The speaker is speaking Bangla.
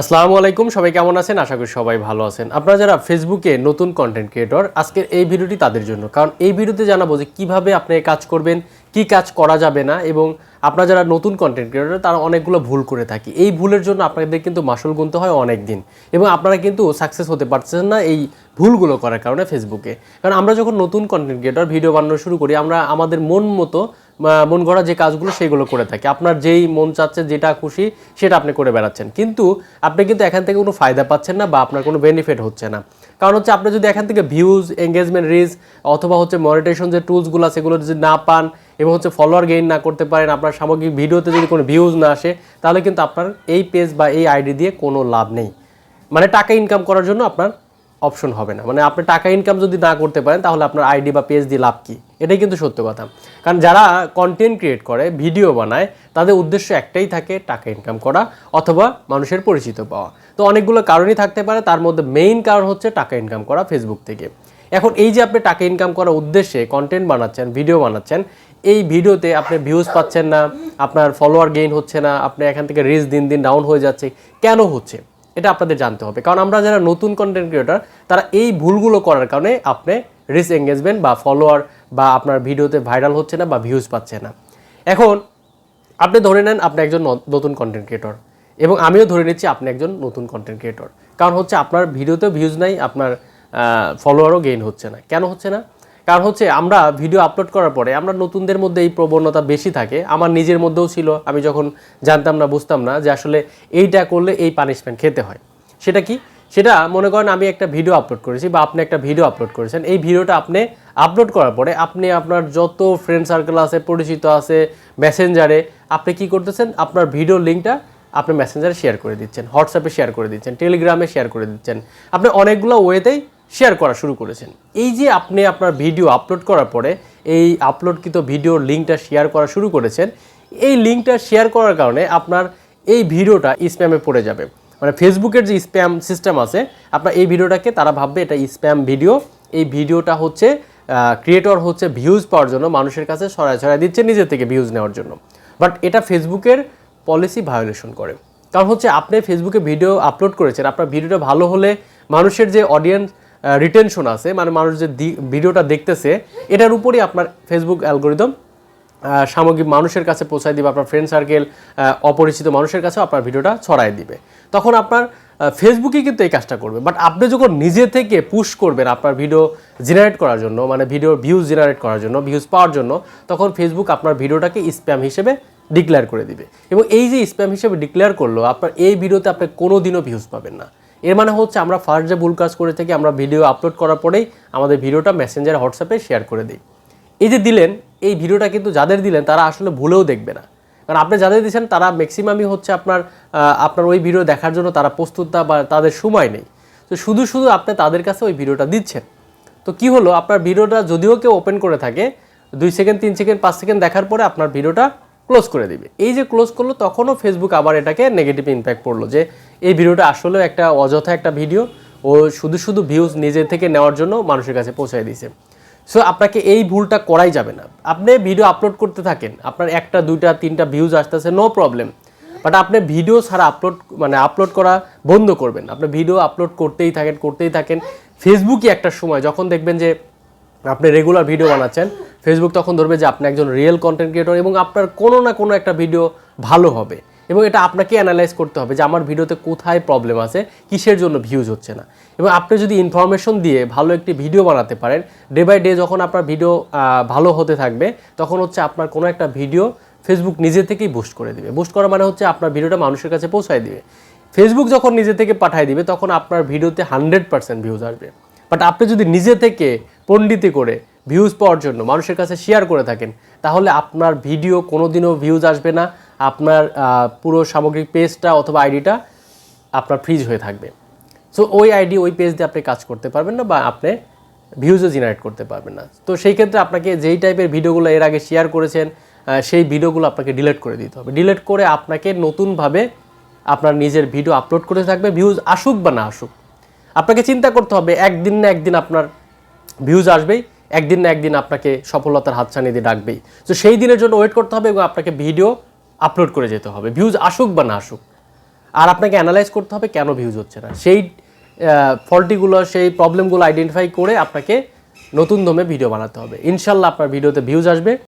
আসসালামু আলাইকুম, সবাই কেমন আছেন? আশা করি সবাই ভালো আছেন। আপনারা যারা ফেসবুকে নতুন কন্টেন্ট ক্রিয়েটর আজকের এই ভিডিওটি তাদের জন্য। কারণ এই ভিডিওতে জানাব যে কীভাবে আপনি কাজ করবেন, কি কাজ করা যাবে না, এবং আপনারা যারা নতুন কন্টেন্ট ক্রিয়েটর তারা অনেকগুলো ভুল করে থাকি। এই ভুলের জন্য আপনাদের কিন্তু মাসুল গুনতে হয় অনেক দিন এবং আপনারা কিন্তু সাকসেস হতে পারছেন না এই ভুলগুলো করার কারণে ফেসবুকে কারণ আমরা যখন নতুন কন্টেন্ট ক্রিয়েটর ভিডিও বানানো শুরু করি, আমরা আমাদের মন মতো মন গড়া যে কাজগুলো সেগুলো করে থাকি। আপনার যেই মন চাচ্ছে, যেটা খুশি সেটা আপনি করে বেড়াচ্ছেন। কিন্তু আপনি কিন্তু এখান থেকে কোনো ফায়দা পাচ্ছেন না বা আপনার কোনো বেনিফিট হচ্ছে না। কারণ হচ্ছে আপনি যদি এখান থেকে ভিউজ এঙ্গেজমেন্ট রিচ অথবা হচ্ছে মনিটেশন যে টুলসগুলো সেগুলো যদি না পান এবং হচ্ছে ফলোয়ার গেইন না করতে পারেন, আপনার সামগ্রিক ভিডিওতে যদি কোনো ভিউজ না আসে, তাহলে কিন্তু আপনার এই পেজ বা এই আইডি দিয়ে কোনো লাভ নেই। মানে টাকা ইনকাম করার জন্য আপনার অপশন হবে না। মানে আপনি টাকা ইনকাম যদি না করতে পারেন, তাহলে আপনার আইডি বা পেজ দিয়ে লাভ কি? এটাই কিন্তু সত্য কথা। কারণ যারা কন্টেন্ট ক্রিয়েট করে ভিডিও বানায়, তাদের উদ্দেশ্য একটাই থাকে টাকা ইনকাম করা অথবা মানুষের পরিচিত পাওয়া। তো অনেকগুলো কারণই থাকতে পারে, তার মধ্যে মেইন কারণ হচ্ছে টাকা ইনকাম করা ফেসবুক থেকে। এখন এই যে আপনি টাকা ইনকাম করার উদ্দেশ্যে কন্টেন্ট বানাচ্ছেন ভিডিও বানাচ্ছেন, এই ভিডিওতে আপনি ভিউজ পাচ্ছেন না, আপনার ফলোয়ার গেইন হচ্ছে না, আপনি এখান থেকে রিচ দিন দিন ডাউন হয়ে যাচ্ছে, কেন হচ্ছে? এটা আপনাদের জানতে হবে। কারণ আমরা যারা নতুন কন্টেন্ট ক্রিয়েটার তারা এই ভুলগুলো করার কারণে আপনি রিচ এঙ্গেজমেন্ট বা ফলোয়ার বা আপনার ভিডিওতে ভাইরাল হচ্ছে না বা ভিউজ পাচ্ছে না। এখন আপনি ধরে নেন আপনি একজন নতুন কন্টেন্ট ক্রিয়েটর এবং আমিও ধরে নিচ্ছি আপনি একজন নতুন কন্টেন্ট ক্রিয়েটর কারণ হচ্ছে আপনার ভিডিওতেও ভিউজ নাই, আপনার ফলোয়ারও গেইন হচ্ছে না। কেন হচ্ছে না? কারণ হচ্ছে আমরা ভিডিও আপলোড করার পরে আমরা নতুনদের মধ্যে এই প্রবণতা বেশি থাকে, আমার নিজের মধ্যেও ছিল, আমি যখন জানতাম না, বুঝতাম না যে আসলে এইটা করলে এই পানিশমেন্ট খেতে হয়। সেটা কি? সেটা মনে করেন আমি একটা ভিডিও আপলোড করেছি বা আপনি একটা ভিডিও আপলোড করেছেন, এই ভিডিওটা আপনি আপলোড করার পরে আপনি আপনার যত ফ্রেন্ড সার্কেল আছে, পরিচিত আছে মেসেঞ্জারে আপনি কি করতেছেন? আপনার ভিডিও লিঙ্কটা আপনি মেসেঞ্জারে শেয়ার করে দিচ্ছেন হোয়াটসঅ্যাপে শেয়ার করে দিচ্ছেন টেলিগ্রামে শেয়ার করে দিচ্ছেন। আপনি অনেকগুলো ওয়েতেই শেয়ার করা শুরু করেছেন। এই যে আপনি আপনার ভিডিও আপলোড করার পরে এই আপলোডকৃত ভিডিওর লিঙ্কটা শেয়ার করা শুরু করেছেন, এই লিঙ্কটা শেয়ার করার কারণে আপনার এই ভিডিওটা স্প্যামে পড়ে যাবে। মানে ফেসবুকের যে স্প্যাম সিস্টেম আছে, আপনার এই ভিডিওটাকে তারা ভাববে এটা স্প্যাম ভিডিও এই ভিডিওটা হচ্ছে ক্রিয়েটর হচ্ছে ভিউজ পাওয়ার জন্য, মানুষের কাছে সরায় সরায় দিচ্ছে নিজের থেকে ভিউজ নেওয়ার জন্য। বাট এটা ফেসবুকের পলিসি ভায়োলেশন করে। কারণ হচ্ছে আপনি ফেসবুকে ভিডিও আপলোড করেছেন, আপনার ভিডিওটা ভালো হলে মানুষের যে অডিয়েন্স রিটেনশন আছে মানে মানুষ যে ভিডিওটা দেখতেছে, এটার উপরই আপনার ফেসবুক অ্যালগোরিদম আহ, সামগ্রিক মানুষের কাছে পৌঁছায় দিবে আপনার ফ্রেন্ড সার্কেল অপরিচিত মানুষের কাছেও আপনার ভিডিওটা ছড়ায় দিবে। তখন আপনার ফেসবুকে কিন্তু এই কাজটা করবে। বাট আপনি যখন নিজে থেকে পুশ করবেন আপনার ভিডিও জেনারেট করার জন্য মানে ভিডিও ভিউজ জেনারেট করার জন্য ভিউজ পাওয়ার জন্য তখন ফেসবুক আপনার ভিডিওটাকে স্প্যাম হিসেবে ডিক্লেয়ার করে দিবে। এবং এই যে স্প্যাম হিসেবে ডিক্লেয়ার করল আপনার এই ভিডিওতে আপনি কোনো দিনও ভিউজ পাবেন না। এর মানে হচ্ছে আমরা ফার্স্ট যে ভুল কাজ করে থাকি আমরা ভিডিও আপলোড করার পরেই আমাদের ভিডিওটা মেসেঞ্জার হোয়াটসঅ্যাপে শেয়ার করে দিই। এই যে দিলেন এই ভিডিওটা কিন্তু যাদের দিলেন, তারা আসলে ভুলেও দেখবে না। কারণ আপনি যাদের দিচ্ছেন, তারা ম্যাক্সিমামই হচ্ছে আপনার আপনার ওই ভিডিও দেখার জন্য তারা প্রস্তুত না বা তাদের সময় নেই। তো শুধু শুধু আপনি তাদের কাছে ওই ভিডিওটা দিচ্ছেন। তো কি হলো? আপনার ভিডিওটা যদিও কেউ ওপেন করে থাকে, দুই সেকেন্ড তিন সেকেন্ড পাঁচ সেকেন্ড দেখার পরে আপনার ভিডিওটা ক্লোজ করে দিবে। এই যে ক্লোজ করল, তখনও ফেসবুক আবার এটাকে নেগেটিভ ইম্প্যাক্ট পড়ল যে এই ভিডিওটা আসলেও একটা অযথা একটা ভিডিও, ও শুধু শুধু ভিউজ নিজের থেকে নেওয়ার জন্য মানুষের কাছে পৌঁছায় দিয়েছে। সো আপনাকে এই ভুলটা করাই যাবে না। আপনি ভিডিও আপলোড করতে থাকেন, আপনার একটা, দুইটা, তিনটা ভিউজ আসতেছে নো প্রবলেম বাট আপনি ভিডিও ছাড়া আপলোড মানে আপলোড করা বন্ধ করবেন। আপনি ভিডিও আপলোড করতেই থাকেন করতেই থাকেন। ফেসবুকই একটা সময়, যখন দেখবেন যে আপনি রেগুলার ভিডিও বানাচ্ছেন ফেসবুক তখন ধরবে যে আপনি একজন রিয়েল কন্টেন্ট ক্রিয়েটর এবং আপনার কোনো না কোনো একটা ভিডিও ভালো হবে। এবং এটা আপনাকে অ্যানালাইজ করতে হবে যে আমার ভিডিওতে কোথায় প্রবলেম আছে, কিসের জন্য ভিউজ হচ্ছে না। এবং আপনি যদি ইনফরমেশন দিয়ে ভালো একটি ভিডিও বানাতে পারেন ডে বাই ডে যখন আপনার ভিডিও ভালো হতে থাকবে, তখন হচ্ছে আপনার কোনো একটা ভিডিও ফেসবুক নিজে থেকেই বুস্ট করে দিবে। বুস্ট করা মানে হচ্ছে আপনার ভিডিওটা মানুষের কাছে পৌঁছায় দিবে। ফেসবুক যখন নিজে থেকে পাঠায় দিবে, তখন আপনার ভিডিওতে হান্ড্রেড পার্সেন্ট ভিউজ আসবে। বাট আপনি যদি নিজে থেকে পণ্ডিতি করে ভিউজ পাওয়ার জন্য মানুষের কাছে শেয়ার করে থাকেন, তাহলে আপনার ভিডিও কোনোদিনও ভিউজ আসবে না আপনার পুরো সামগ্রিক পেজটা অথবা আইডিটা আপনার ফ্রিজ হয়ে থাকবে। সো ওই আইডি, ওই পেজ দিয়ে আপনি কাজ করতে পারবেন না বা আপনি ভিউজও জেনারেট করতে পারবেন না। তো সেই ক্ষেত্রে আপনাকে যেই টাইপের ভিডিওগুলো এর আগে শেয়ার করেছেন সেই ভিডিওগুলো আপনাকে ডিলিট করে দিতে হবে। ডিলিট করে আপনাকে নতুনভাবে আপনার নিজের ভিডিও আপলোড করতে থাকবে ভিউজ আসুক বা না আসুক। আপনাকে চিন্তা করতে হবে, একদিন না একদিন আপনার ভিউজ আসবেই, একদিন না একদিন আপনাকে সফলতার হাতছানি দিয়ে ডাকবেই। তো সেই দিনের জন্য ওয়েট করতে হবে এবং আপনাকে ভিডিও আপলোড করে যেতে হবে ভিউজ আসুক বা না আসুক। আর আপনাকে অ্যানালাইজ করতে হবে কেন ভিউজ হচ্ছে না। সেই ফল্টিগুলো সেই প্রবলেমগুলো আইডেন্টিফাই করে আপনাকে নতুন দমে ভিডিও বানাতে হবে। ইনশাল্লাহ আপনার ভিডিওতে ভিউজ আসবে।